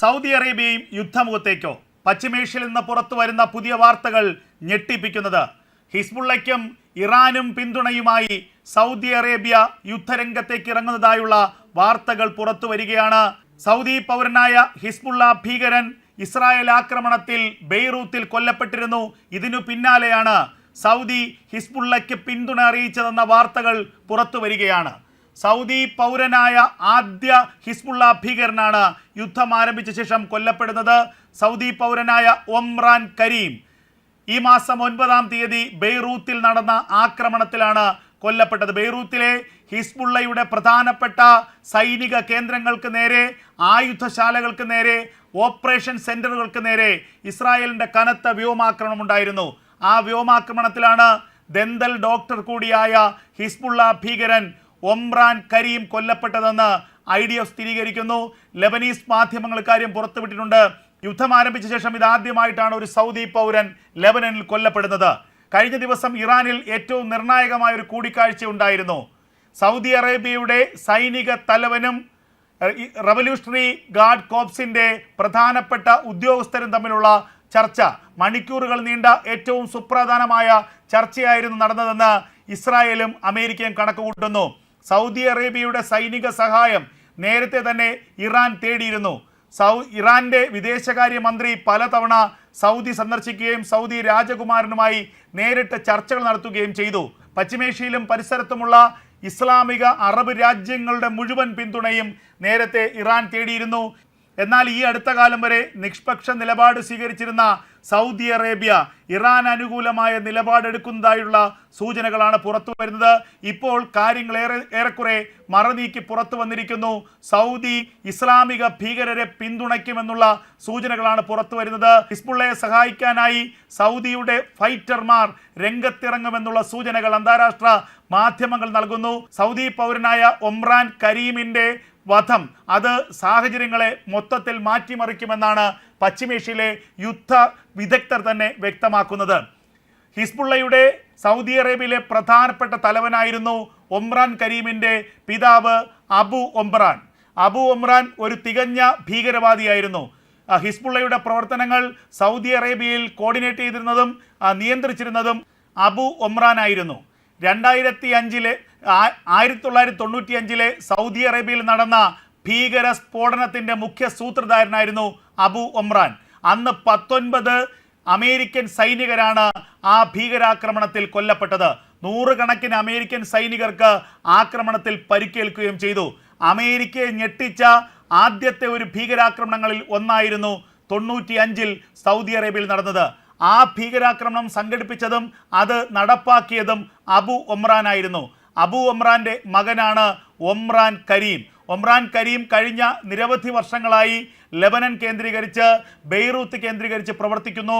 Saudi അറേബ്യയും യുദ്ധമുഖത്തേക്കോ പശ്ചിമേഷ്യയിൽ നിന്ന് പുറത്തു വരുന്ന പുതിയ വാർത്തകൾ ഞെട്ടിപ്പിക്കുന്നത്. ഹിസ്ബുള്ളയ്ക്കും ഇറാനും പിന്തുണയുമായി സൗദി അറേബ്യ യുദ്ധരംഗത്തേക്ക് ഇറങ്ങുന്നതായുള്ള വാർത്തകൾ പുറത്തു വരികയാണ്. സൗദി പൗരനായ ഹിസ്ബുള്ള ഭീകരൻ ഇസ്രായേൽ ആക്രമണത്തിൽ ബെയ്റൂത്തിൽ കൊല്ലപ്പെട്ടിരുന്നു. ഇതിനു പിന്നാലെയാണ് സൗദി ഹിസ്ബുള്ളയ്ക്ക് പിന്തുണ അറിയിച്ചതെന്ന വാർത്തകൾ പുറത്തു വരികയാണ്. സൗദി പൗരനായ ആദ്യ ഹിസ്ബുള്ള ഭീകരനാണ് യുദ്ധം ആരംഭിച്ച ശേഷം കൊല്ലപ്പെടുന്നത്. സൗദി പൗരനായ ഒമ്രാൻ കരീം. ഈ മാസം ഒൻപതാം തീയതി ബെയ്റൂത്തിൽ നടന്ന ആക്രമണത്തിലാണ് കൊല്ലപ്പെട്ടത്. ബെയ്റൂത്തിലെ ഹിസ്ബുള്ളയുടെ പ്രധാനപ്പെട്ട സൈനിക കേന്ദ്രങ്ങൾക്ക് നേരെ ആയുധശാലകൾക്ക് നേരെ ഓപ്പറേഷൻ സെന്ററുകൾക്ക് നേരെ ഇസ്രായേലിന്റെ കനത്ത വ്യോമാക്രമണം ഉണ്ടായിരുന്നു. ആ വ്യോമാക്രമണത്തിലാണ് ദന്തൽ ഡോക്ടർ കൂടിയായ ഹിസ്ബുള്ള ഭീകരൻ ഒമ്രാൻ കരീം കൊല്ലപ്പെട്ടതെന്ന് ഐ ഡി എഫ് സ്ഥിരീകരിക്കുന്നു. ലെബനീസ് മാധ്യമങ്ങൾ കാര്യം പുറത്തുവിട്ടിട്ടുണ്ട്. യുദ്ധം ആരംഭിച്ച ശേഷം ഇതാദ്യമായിട്ടാണ് ഒരു സൗദി പൗരൻ ലെബനനിൽ കൊല്ലപ്പെടുന്നത്. കഴിഞ്ഞ ദിവസം ഇറാനിൽ ഏറ്റവും നിർണായകമായ ഒരു കൂടിക്കാഴ്ച ഉണ്ടായിരുന്നു. സൗദി അറേബ്യയുടെ സൈനിക തലവനും റവല്യൂഷണറി ഗാർഡ് കോപ്സിന്റെ പ്രധാനപ്പെട്ട ഉദ്യോഗസ്ഥരും തമ്മിലുള്ള ചർച്ച. മണിക്കൂറുകൾ നീണ്ട ഏറ്റവും സുപ്രധാനമായ ചർച്ചയായിരുന്നു നടന്നതെന്ന് ഇസ്രായേലും അമേരിക്കയും കണക്കുകൂട്ടുന്നു. സൗദി അറേബ്യയുടെ സൈനിക സഹായം നേരത്തെ തന്നെ ഇറാൻ തേടിയിരുന്നു. സൗ ഇറാന്റെ വിദേശകാര്യ മന്ത്രി പലതവണ സൗദി സന്ദർശിക്കുകയും സൗദി രാജകുമാരനുമായി നേരിട്ട് ചർച്ചകൾ നടത്തുകയും ചെയ്തു. പശ്ചിമേഷ്യയിലും പരിസരത്തുമുള്ള ഇസ്ലാമിക അറബ് രാജ്യങ്ങളുടെ മുഴുവൻ പിന്തുണയും നേരത്തെ ഇറാൻ തേടിയിരുന്നു. എന്നാൽ ഈ അടുത്ത കാലം വരെ നിഷ്പക്ഷ നിലപാട് സ്വീകരിച്ചിരുന്ന സൗദി അറേബ്യ ഇറാൻ അനുകൂലമായ നിലപാടെടുക്കുന്നതായുള്ള സൂചനകളാണ് പുറത്തു വരുന്നത്. ഇപ്പോൾ കാര്യങ്ങൾ ഏറെ ഏറെക്കുറെ മറനീക്കി പുറത്തു വന്നിരിക്കുന്നു. സൗദി ഇസ്ലാമിക ഭീകരരെ പിന്തുണയ്ക്കുമെന്നുള്ള സൂചനകളാണ് പുറത്തു വരുന്നത്. ഹിസ്ബുള്ളയെ സഹായിക്കാനായി സൗദിയുടെ ഫൈറ്റർമാർ രംഗത്തിറങ്ങുമെന്നുള്ള സൂചനകൾ അന്താരാഷ്ട്ര മാധ്യമങ്ങൾ നൽകുന്നു. സൗദി പൗരനായ ഒമ്രാൻ കരീമിന്റെ വധം. അത് സാഹചര്യങ്ങളെ മൊത്തത്തിൽ മാറ്റിമറിക്കുമെന്നാണ് പശ്ചിമേഷ്യയിലെ യുദ്ധ വിദഗ്ധർ തന്നെ വ്യക്തമാക്കുന്നത്. ഹിസ്ബുള്ളയുടെ സൗദി അറേബ്യയിലെ പ്രധാനപ്പെട്ട തലവനായിരുന്നു ഒമ്രാൻ കരീമിന്റെ പിതാവ് അബു ഒമ്രാൻ. അബു ഒമ്രാൻ ഒരു തികഞ്ഞ ഭീകരവാദിയായിരുന്നു. ഹിസ്ബുള്ളയുടെ പ്രവർത്തനങ്ങൾ സൗദി അറേബ്യയിൽ കോർഡിനേറ്റ് ചെയ്തിരുന്നതും നിയന്ത്രിച്ചിരുന്നതും അബു ഒമ്രാൻ ആയിരുന്നു രണ്ടായിരത്തി അഞ്ചിലെ ആയിരത്തി തൊള്ളായിരത്തി തൊണ്ണൂറ്റി അഞ്ചിലെ സൗദി അറേബ്യയിൽ നടന്ന ഭീകര സ്ഫോടനത്തിന്റെ മുഖ്യ സൂത്രധാരനായിരുന്നു അബു ഒമ്രാൻ. അന്ന് പത്തൊൻപത് അമേരിക്കൻ സൈനികരാണ് ആ ഭീകരാക്രമണത്തിൽ കൊല്ലപ്പെട്ടത്. നൂറുകണക്കിന് അമേരിക്കൻ സൈനികർക്ക് ആക്രമണത്തിൽ പരിക്കേൽക്കുകയും ചെയ്തു. അമേരിക്കയെ ഞെട്ടിച്ച ആദ്യത്തെ ഒരു ഭീകരാക്രമണങ്ങളിൽ ഒന്നായിരുന്നു തൊണ്ണൂറ്റി അഞ്ചിൽ സൗദി അറേബ്യയിൽ നടന്നത്. ആ ഭീകരാക്രമണം സംഘടിപ്പിച്ചതും അത് നടപ്പാക്കിയതും അബു ഒമ്രാനായിരുന്നു. അബു ഒമ്രാന്റെ മകനാണ് ഒമ്രാൻ കരീം. ഒമ്രാൻ കരീം കഴിഞ്ഞ നിരവധി വർഷങ്ങളായി ലെബനൻ കേന്ദ്രീകരിച്ച് ബെയ്റൂത്ത് കേന്ദ്രീകരിച്ച് പ്രവർത്തിക്കുന്നു.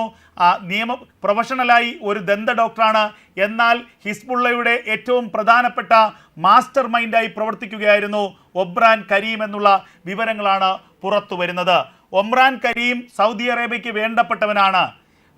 നിയമ പ്രൊഫഷണലായി ഒരു ദന്ത ഡോക്ടറാണ്. എന്നാൽ ഹിസ്ബുള്ളയുടെ ഏറ്റവും പ്രധാനപ്പെട്ട മാസ്റ്റർ മൈൻഡായി പ്രവർത്തിക്കുകയായിരുന്നു ഒബ്രാൻ കരീം എന്നുള്ള വിവരങ്ങളാണ് പുറത്തു വരുന്നത് ഒമ്രാൻ കരീം സൗദി അറേബ്യയ്ക്ക് വേണ്ടപ്പെട്ടവനാണ്.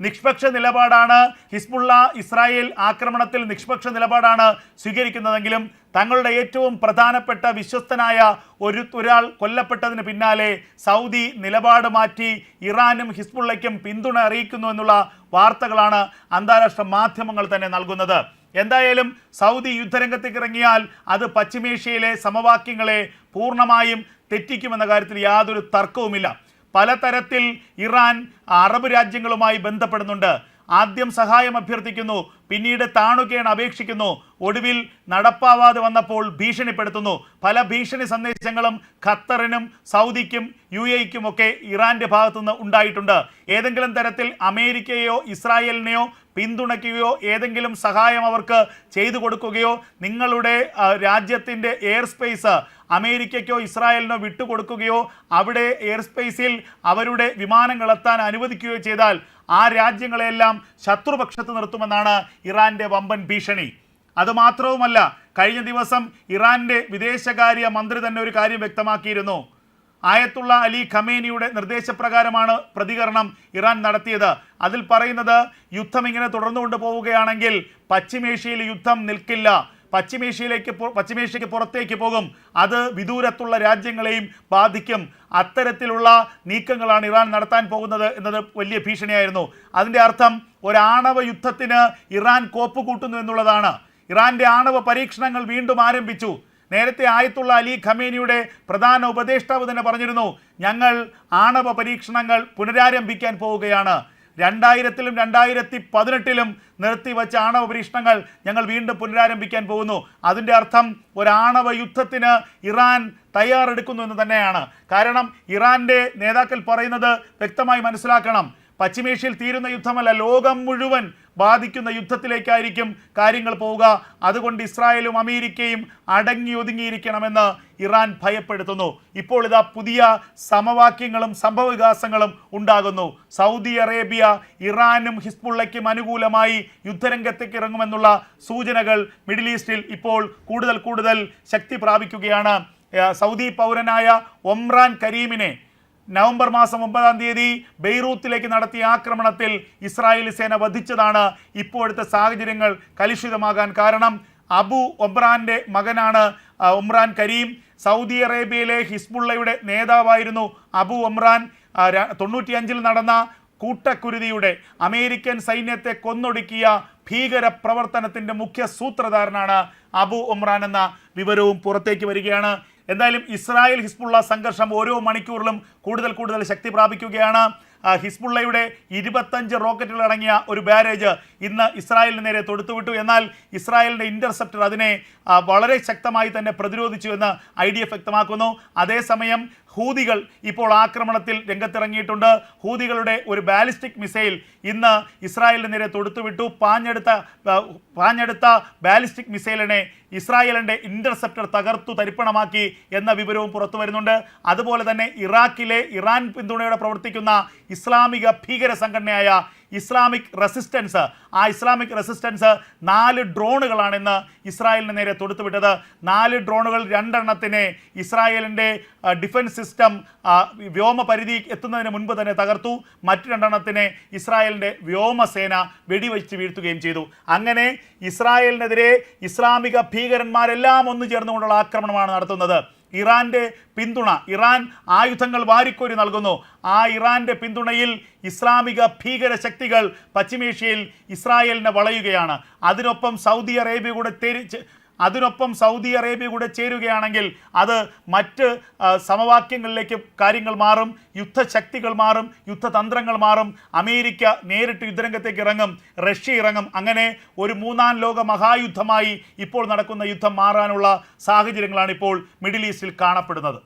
നിഷ്പക്ഷ നിലപാടാണ് ഹിസ്ബുള്ള ഇസ്രായേൽ ആക്രമണത്തിൽ നിഷ്പക്ഷ നിലപാടാണ് സ്വീകരിക്കുന്നതെങ്കിലും തങ്ങളുടെ ഏറ്റവും പ്രധാനപ്പെട്ട വിശ്വസ്തനായ ഒരു ഒരാൾ കൊല്ലപ്പെട്ടതിന് പിന്നാലെ സൗദി നിലപാട് മാറ്റി ഇറാനും ഹിസ്ബുള്ളയ്ക്കും പിന്തുണ അറിയിക്കുന്നു എന്നുള്ള വാർത്തകളാണ് അന്താരാഷ്ട്ര മാധ്യമങ്ങൾ തന്നെ നൽകുന്നത്. എന്തായാലും സൗദി യുദ്ധരംഗത്തേക്ക് ഇറങ്ങിയാൽ അത് പശ്ചിമേഷ്യയിലെ സമവാക്യങ്ങളെ പൂർണമായും തെറ്റിക്കുമെന്ന കാര്യത്തിൽ യാതൊരു തർക്കവുമില്ല. പലതരത്തിൽ ഇറാൻ അറബ് രാജ്യങ്ങളുമായി ബന്ധപ്പെടുന്നുണ്ട്. ആദ്യം സഹായം അഭ്യർത്ഥിക്കുന്നു പിന്നീട് താണുകയാണ് അപേക്ഷിക്കുന്നു. ഒടുവിൽ നടപ്പാവാതെ വന്നപ്പോൾ ഭീഷണിപ്പെടുത്തുന്നു. പല ഭീഷണി സന്ദേശങ്ങളും ഖത്തറിനും സൗദിക്കും യു എക്കും ഒക്കെ ഇറാന്റെ ഭാഗത്തുനിന്ന് ഉണ്ടായിട്ടുണ്ട്. ഏതെങ്കിലും തരത്തിൽ അമേരിക്കയെയോ ഇസ്രായേലിനെയോ പിന്തുണയ്ക്കുകയോ ഏതെങ്കിലും സഹായം അവർക്ക് ചെയ്തു കൊടുക്കുകയോ നിങ്ങളുടെ രാജ്യത്തിന്റെ എയർ സ്പേസ് അമേരിക്കയ്ക്കോ ഇസ്രായേലിനോ വിട്ടുകൊടുക്കുകയോ അവിടെ എയർ സ്പേസിൽ അവരുടെ വിമാനങ്ങൾ എത്താൻ അനുവദിക്കുകയോ ചെയ്താൽ ആ രാജ്യങ്ങളെല്ലാം ശത്രുപക്ഷത്ത് നിർത്തുമെന്നാണ് ഇറാന്റെ വമ്പൻ ഭീഷണി. അതുമാത്രവുമല്ല കഴിഞ്ഞ ദിവസം ഇറാന്റെ വിദേശകാര്യ മന്ത്രി തന്നെ ഒരു കാര്യം വ്യക്തമാക്കിയിരുന്നു. ആയത്തുള്ള അലി ഖമേനിയുടെ നിർദ്ദേശപ്രകാരമാണ് പ്രതികരണം ഇറാൻ നടത്തിയത്. അതിൽ പറയുന്നത് യുദ്ധം ഇങ്ങനെ തുടർന്നുകൊണ്ട് പോവുകയാണെങ്കിൽ പശ്ചിമേഷ്യയിൽ യുദ്ധം നിൽക്കില്ല. പശ്ചിമേഷ്യയിലേക്ക് പശ്ചിമേഷ്യയ്ക്ക് പുറത്തേക്ക് പോകും. അത് വിദൂരത്തുള്ള രാജ്യങ്ങളെയും ബാധിക്കും. അത്തരത്തിലുള്ള നീക്കങ്ങളാണ് ഇറാൻ നടത്താൻ പോകുന്നത് എന്നത് വലിയ ഭീഷണിയായിരുന്നു. അതിന്റെ അർത്ഥം ഒരാണവ യുദ്ധത്തിന് ഇറാൻ കോപ്പ് കൂട്ടുന്നു എന്നുള്ളതാണ്. ഇറാന്റെ ആണവ പരീക്ഷണങ്ങൾ വീണ്ടും ആരംഭിച്ചു. നേരത്തെ ആയത്തുള്ള അലി ഖമേനിയുടെ പ്രധാന ഉപദേഷ്ടാവ് തന്നെ പറഞ്ഞിരുന്നു ഞങ്ങൾ ആണവ പരീക്ഷണങ്ങൾ പുനരാരംഭിക്കാൻ പോവുകയാണ്. രണ്ടായിരത്തിലും രണ്ടായിരത്തി പതിനെട്ടിലും നിർത്തിവച്ച ആണവ പരീക്ഷണങ്ങൾ ഞങ്ങൾ വീണ്ടും പുനരാരംഭിക്കാൻ പോകുന്നു. അതിന്റെ അർത്ഥം ഒരാണവ യുദ്ധത്തിന് ഇറാൻ തയ്യാറെടുക്കുന്നു എന്ന് തന്നെയാണ്. കാരണം ഇറാന്റെ നേതാക്കൾ പറയുന്നത് വ്യക്തമായി മനസ്സിലാക്കണം. പശ്ചിമേഷ്യയിൽ തീരുന്ന യുദ്ധമല്ല ലോകം മുഴുവൻ ബാധിക്കുന്ന യുദ്ധത്തിലേക്കായിരിക്കും കാര്യങ്ങൾ പോവുക. അതുകൊണ്ട് ഇസ്രായേലും അമേരിക്കയും അടങ്ങി ഒതുങ്ങിയിരിക്കണമെന്ന് ഇറാൻ ഭയപ്പെടുത്തുന്നു. ഇപ്പോൾ ഇതാ പുതിയ സമവാക്യങ്ങളും സംഭവവികാസങ്ങളും ഉണ്ടാകുന്നു. സൗദി അറേബ്യ ഇറാനും ഹിസ്ബുള്ളയ്ക്കും അനുകൂലമായി യുദ്ധരംഗത്തേക്ക് ഇറങ്ങുമെന്നുള്ള സൂചനകൾ മിഡിൽ ഈസ്റ്റിൽ ഇപ്പോൾ കൂടുതൽ കൂടുതൽ ശക്തി പ്രാപിക്കുകയാണ്. സൗദി പൗരനായ ഒമ്രാൻ കരീമിനെ നവംബർ മാസം ഒമ്പതാം തീയതി ബെയ്റൂത്തിലേക്ക് നടത്തിയ ആക്രമണത്തിൽ ഇസ്രായേലി സേന വധിച്ചതാണ് ഇപ്പോഴത്തെ സാഹചര്യങ്ങൾ കലുഷിതമാകാൻ കാരണം. അബു ഒബ്രാന്റെ മകനാണ് ഉമ്രാൻ കരീം. സൗദി അറേബ്യയിലെ ഹിസ്ബുള്ളയുടെ നേതാവായിരുന്നു അബു ഒമ്രാൻ. തൊണ്ണൂറ്റിയഞ്ചിൽ നടന്ന കൂട്ടക്കുരുതിയുടെ അമേരിക്കൻ സൈന്യത്തെ കൊന്നൊടുക്കിയ ഭീകര പ്രവർത്തനത്തിന്റെ മുഖ്യ സൂത്രധാരനാണ് അബു ഒമ്രാൻ എന്ന വിവരവും പുറത്തേക്ക് വരികയാണ്. എന്തായാലും ഇസ്രായേൽ ഹിസ്ബുള്ള സംഘർഷം ഓരോ മണിക്കൂറിലും കൂടുതൽ കൂടുതൽ ശക്തി പ്രാപിക്കുകയാണ്. ഹിസ്ബുള്ളയുടെ ഇരുപത്തഞ്ച് റോക്കറ്റുകൾ അടങ്ങിയ ഒരു ബാരേജ് ഇന്ന് ഇസ്രായേലിന് നേരെ തൊടുത്തുവിട്ടു. എന്നാൽ ഇസ്രായേലിന്റെ ഇന്റർസെപ്റ്റർ അതിനെ വളരെ ശക്തമായി തന്നെ പ്രതിരോധിച്ചു എന്ന് ഐ ഡി എഫ് വ്യക്തമാക്കുന്നു. അതേസമയം ഹൂതികൾ ഇപ്പോൾ ആക്രമണത്തിൽ രംഗത്തിറങ്ങിയിട്ടുണ്ട്. ഹൂതികളുടെ ഒരു ബാലിസ്റ്റിക് മിസൈൽ ഇന്ന് ഇസ്രായേലിന് നേരെ തൊടുത്തുവിട്ടു. പാഞ്ഞെടുത്ത പാഞ്ഞെടുത്ത ബാലിസ്റ്റിക് മിസൈലിനെ ഇസ്രായേലിന്റെ ഇന്റർസെപ്റ്റർ തകർത്തു തരിപ്പണമാക്കി എന്ന വിവരവും പുറത്തു വരുന്നുണ്ട്. അതുപോലെ തന്നെ ഇറാഖിലെ ഇറാൻ പിന്തുണയോടെ പ്രവർത്തിക്കുന്ന ഇസ്ലാമിക ഭീകര സംഘടനയായ ഇസ്ലാമിക് റെസിസ്റ്റൻസ്. ആ ഇസ്ലാമിക് റെസിസ്റ്റൻസ് നാല് ഡ്രോണുകളാണ് ഇന്ന് ഇസ്രായേലിന് നേരെ തൊടുത്തുവിട്ടത്. നാല് ഡ്രോണുകൾ രണ്ടെണ്ണത്തിനെ ഇസ്രായേലിന്റെ ഡിഫൻസ് സിസ്റ്റം വ്യോമ പരിധി എത്തുന്നതിന് മുൻപ് തന്നെ തകർത്തു. മറ്റു രണ്ടെണ്ണത്തിനെ ഇസ്രായേലിന്റെ വ്യോമസേന വെടിവെച്ച് വീഴ്ത്തുകയും ചെയ്തു. അങ്ങനെ ഇസ്രായേലിനെതിരെ ഇസ്ലാമിക ഭീകരന്മാരെല്ലാം ഒന്നു ചേർന്നുകൊണ്ടുള്ള ആക്രമണമാണ് നടത്തുന്നത്. ഇറാന്റെ പിന്തുണ ഇറാൻ ആയുധങ്ങൾ വാരിക്കോരി നൽകുന്നു. ആ ഇറാന്റെ പിന്തുണയിൽ ഇസ്ലാമിക ഭീകര ശക്തികൾ പശ്ചിമേഷ്യയിൽ ഇസ്രായേലിനെ വളയുകയാണ്. അതിനൊപ്പം സൗദി അറേബ്യ കൂടെ അതിനൊപ്പം സൗദി അറേബ്യ കൂടെ ചേരുകയാണെങ്കിൽ അത് മറ്റ് സമവാക്യങ്ങളിലേക്ക് കാര്യങ്ങൾ മാറും യുദ്ധശക്തികൾ മാറും യുദ്ധതന്ത്രങ്ങൾ മാറും അമേരിക്ക നേരിട്ട് യുദ്ധരംഗത്തേക്ക് ഇറങ്ങും റഷ്യ ഇറങ്ങും. അങ്ങനെ ഒരു മൂന്നാം ലോക മഹായുദ്ധമായി ഇപ്പോൾ നടക്കുന്ന യുദ്ധം മാറാനുള്ള സാഹചര്യങ്ങളാണ് ഇപ്പോൾ മിഡിൽ ഈസ്റ്റിൽ കാണപ്പെടുന്നത്.